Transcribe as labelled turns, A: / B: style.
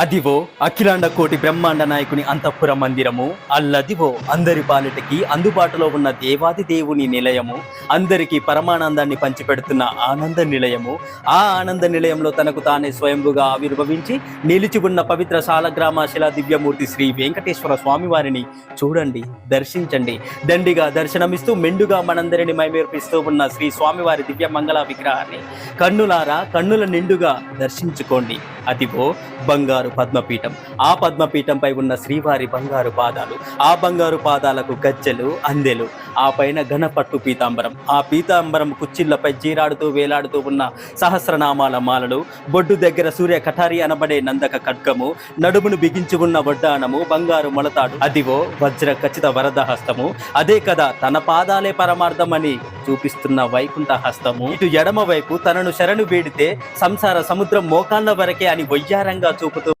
A: అదివో అఖిలాండ కోటి బ్రహ్మాండ నాయకుని అంతఃపుర మందిరము. అల్లదివో అందరి పాలిటకి అందుబాటులో ఉన్న దేవాది దేవుని నిలయము. అందరికీ పరమానందాన్ని పంచిపెడుతున్న ఆనంద నిలయము. ఆ ఆనంద నిలయంలో తనకు తానే స్వయంభుగా ఆవిర్భవించి నిలిచి ఉన్న పవిత్ర సాలగ్రామ శిలా దివ్యమూర్తి శ్రీ వెంకటేశ్వర స్వామి వారిని చూడండి దర్శించండి. దండిగా దర్శనమిస్తూ మెండుగా మనందరిని మైమేర్పిస్తూ ఉన్న శ్రీ స్వామివారి దివ్య మంగళ విగ్రహాన్ని కన్నులారా కన్నుల నిండుగా దర్శించుకోండి. అదిగో బంగారు పద్మపీఠం. ఆ పద్మపీఠంపై ఉన్న శ్రీవారి బంగారు పాదాలు ఆ బంగారు పాదాలకు గజ్జెలు అందెలు ఆ పైన ఘనపట్టు పీతాంబరం ఆ పీతాంబరం కుచ్చిళ్ళపై జీరాడుతూ వేలాడుతూ ఉన్న సహస్రనామాల మాలలు బొడ్డు దగ్గర సూర్య కఠారి అనబడే నందక ఖడ్గము నడుమును బిగించి ఉన్న వడ్డానము బంగారు మొలతాడు. అదివో వజ్ర ఖచ్చిత వరద హస్తము అదే కదా తన పాదాలే పరమార్థమని చూపిస్తున్న వైకుంఠ హస్తము ఇటు ఎడమ వైపు తనను శరణు వేడితే సంసార సముద్రం మోకాళ్ళ వరకే అని వయ్యారంగా చూపుతూ